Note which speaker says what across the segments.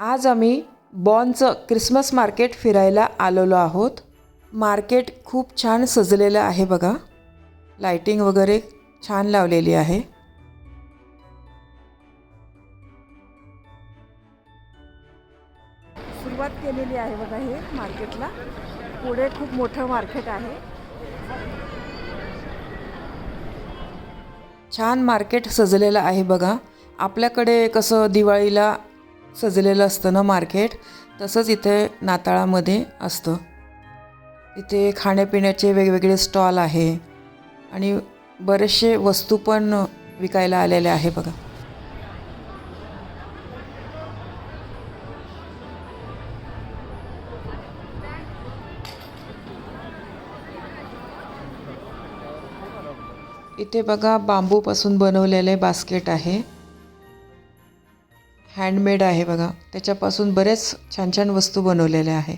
Speaker 1: आज आम्ही बॉनचं Christmas market फिरायला आलेलो आहोत. मार्केट खूप छान सजलेलं आहे बघा. लाइटिंग वगैरे छान लावलेली आहे. सुरुवात केलेली आहे बघा हे मार्केटला. पुढे खूप मोठं मार्केट आहे. छान मार्केट सजलेलं आहे बघा. आपल्याकडे कसं दिवाळीला सजलेलं असतं ना मार्केट तसंच इथे नाताळामध्ये असतं. इथे खाण्यापिण्याचे वेगवेगळे स्टॉल आहे आणि बरेचसे वस्तू पण विकायला आलेले आहे बघा. इथे बघा बांबूपासून बनवलेले बास्केट आहे. हँडमेड आहे बघा. त्याच्यापासून बरेच छान छान वस्तू बनवलेल्या आहे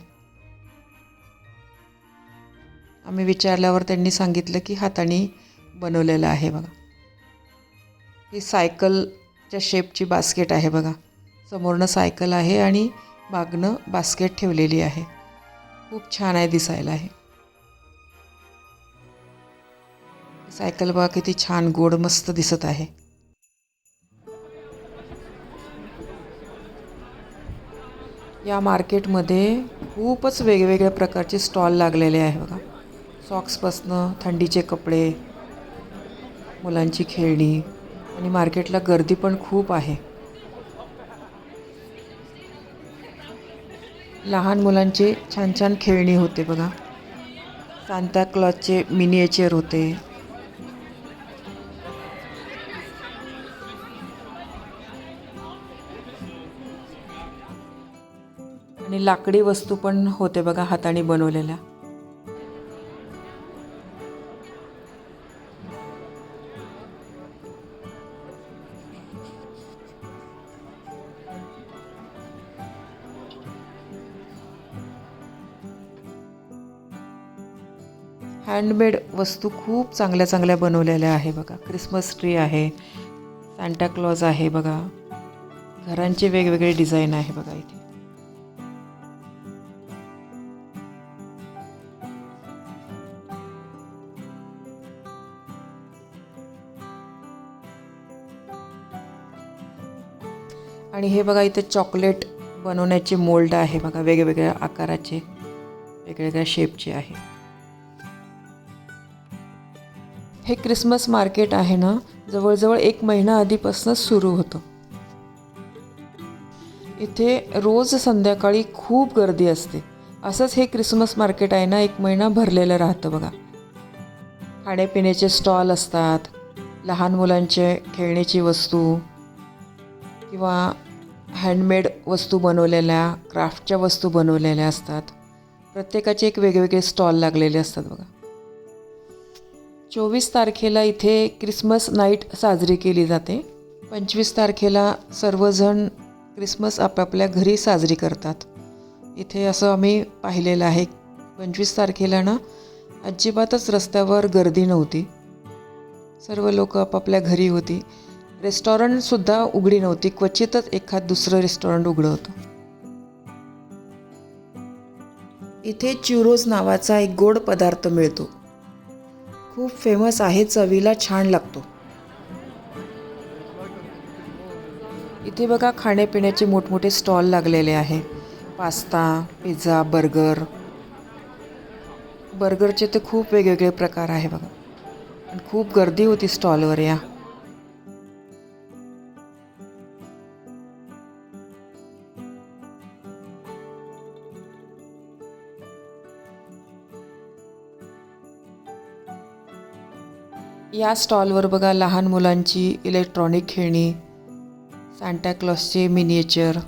Speaker 1: आम्ही विचारल्यावर त्यांनी सांगितलं की हाताने बनवलेलं आहे बघा. ही सायकलच्या शेपची बास्केट आहे बघा. समोरनं सायकल आहे आणि मागनं बास्केट ठेवलेली आहे. खूप छान आहे दिसायला आहे सायकल बघा किती छान गोड मस्त दिसत आहे. या मार्केटमध्ये खूपच वेगवेगळ्या प्रकारचे स्टॉल लागलेले आहे बघा. सॉक्सपासनं थंडीचे कपडे मुलांची खेळणी आणि मार्केटला गर्दी पण खूप आहे. लहान मुलांचे छान छान खेळणी होते बघा. सांताक्लॉजचे मिनिएचर होते. आणि लाकडी वस्तू पण होते बघा हाताने बनवलेल्या. हँडमेड वस्तू खूप चांगल्या चांगल्या बनवलेल्या आहे बघा. क्रिसमस ट्री आहे सांताक्लॉज आहे बघा. घरांचे वेगवेगळे डिझाईन आहे बघा इथे. आणि हे बघा इथे चॉकलेट बनवण्याचे मोल्ड आहे बघा वेगवेगळ्या आकाराचे वेगवेगळ्या शेपचे आहे. हे क्रिसमस मार्केट आहे ना जवळजवळ एक महिना आधीपासूनच सुरू होतं. इथे रोज संध्याकाळी खूप गर्दी असते. असंच हे क्रिसमस मार्केट आहे ना एक महिना भरलेलं राहतं बघा. खाण्यापिण्याचे स्टॉल असतात लहान मुलांचे खेळण्याची वस्तू किंवा हँडमेड वस्तू बनवलेल्या क्राफ्टच्या वस्तू बनवलेल्या असतात. प्रत्येकाचे एक वेगवेगळे स्टॉल लागलेले असतात बघा. चोवीस तारखेला इथे क्रिसमस नाईट साजरी केली जाते. पंचवीस तारखेला सर्वजण क्रिसमस आपापल्या घरी साजरी करतात. इथे असं आम्ही पाहिलेलं आहे. पंचवीस तारखेला ना अजिबातच रस्त्यावर गर्दी नव्हती. सर्व लोक आपापल्या घरी होती. रेस्टॉरंटसुद्धा उघडी नव्हती. क्वचितच एखाद दुसरं रेस्टॉरंट उघडं होतं. इथे च्युरोज नावाचा एक गोड पदार्थ मिळतो. खूप फेमस आहे चवीला छान लागतो. इथे बघा खाण्यापिण्याचे मोठमोठे स्टॉल लागलेले आहे. Pasta pizza burger. बर्गरचे तर खूप वेगवेगळे प्रकार आहे बघा. आणि खूप गर्दी होती स्टॉलवर या. या स्टॉलवर बघा लहान मुलांची इलेक्ट्रॉनिक खेळणी सांताक्लॉसचे मिनिएचर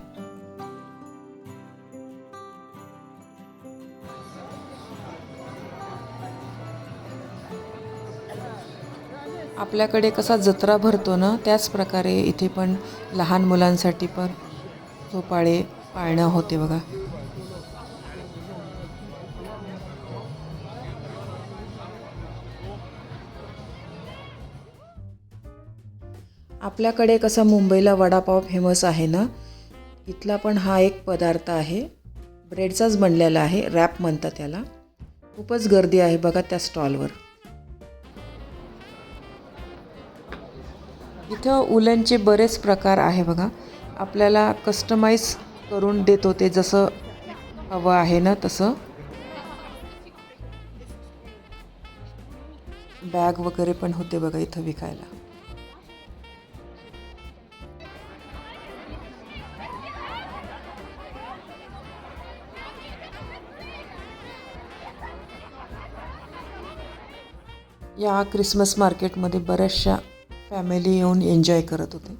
Speaker 1: आपल्याकडे कसा जत्रा भरतो ना त्याच प्रकारे इथे पण लहान मुलांसाठी पण झोपाळे पाळणं होते बघा. आपल्याकडे कसं मुंबईला वडापाव फेमस आहे ना इथला पण हा एक पदार्थ आहे. ब्रेडचाच बनलेला आहे रॅप म्हणतात त्याला. खूपच गर्दी आहे बघा त्या स्टॉलवर. इथं उलनचे बरेच प्रकार आहे बघा. आपल्याला कस्टमाइज करून देतो ते जसं हवं आहे ना तसं. बॅग वगैरे पण होते बघा इथं विकायला. या क्रिसमस मार्केटमध्ये बऱ्याचशा फॅमिली येऊन एन्जॉय करत होते.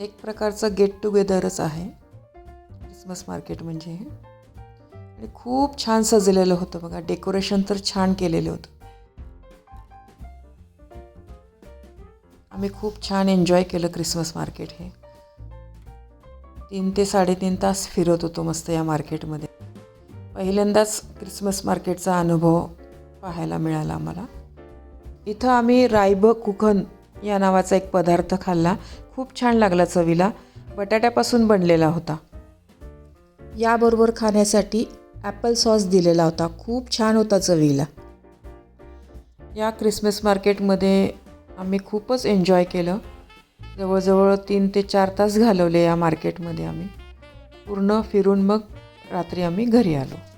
Speaker 1: एक प्रकारचं गेट टुगेदरच आहे. क्रिसमस मार्केट म्हणजे हे. आणि खूप छान सजलेलं होतं बघा. डेकोरेशन तर छान केलेलं होतं. आम्ही खूप छान एन्जॉय केलं क्रिसमस मार्केट हे. तीन ते साडेतीन तास फिरत होतो मस्त या मार्केटमध्ये पहिल्यांदाच क्रिसमस मार्केटचा अनुभव पाहायला मिळाला आम्हाला. इथं आम्ही रायब कुखन या नावाचा एक पदार्थ खाल्ला. खूप छान लागला चवीला. बटाट्यापासून बनलेला होता. याबरोबर खाण्यासाठी ॲपल सॉस दिलेला होता. खूप छान होता चवीला. या क्रिसमस मार्केटमध्ये आम्ही खूपच एन्जॉय केलं. जवळजवळ तीन ते चार तास घालवले या मार्केटमध्ये आम्ही. पूर्ण फिरून मग रात्री आम्ही घरी आलो.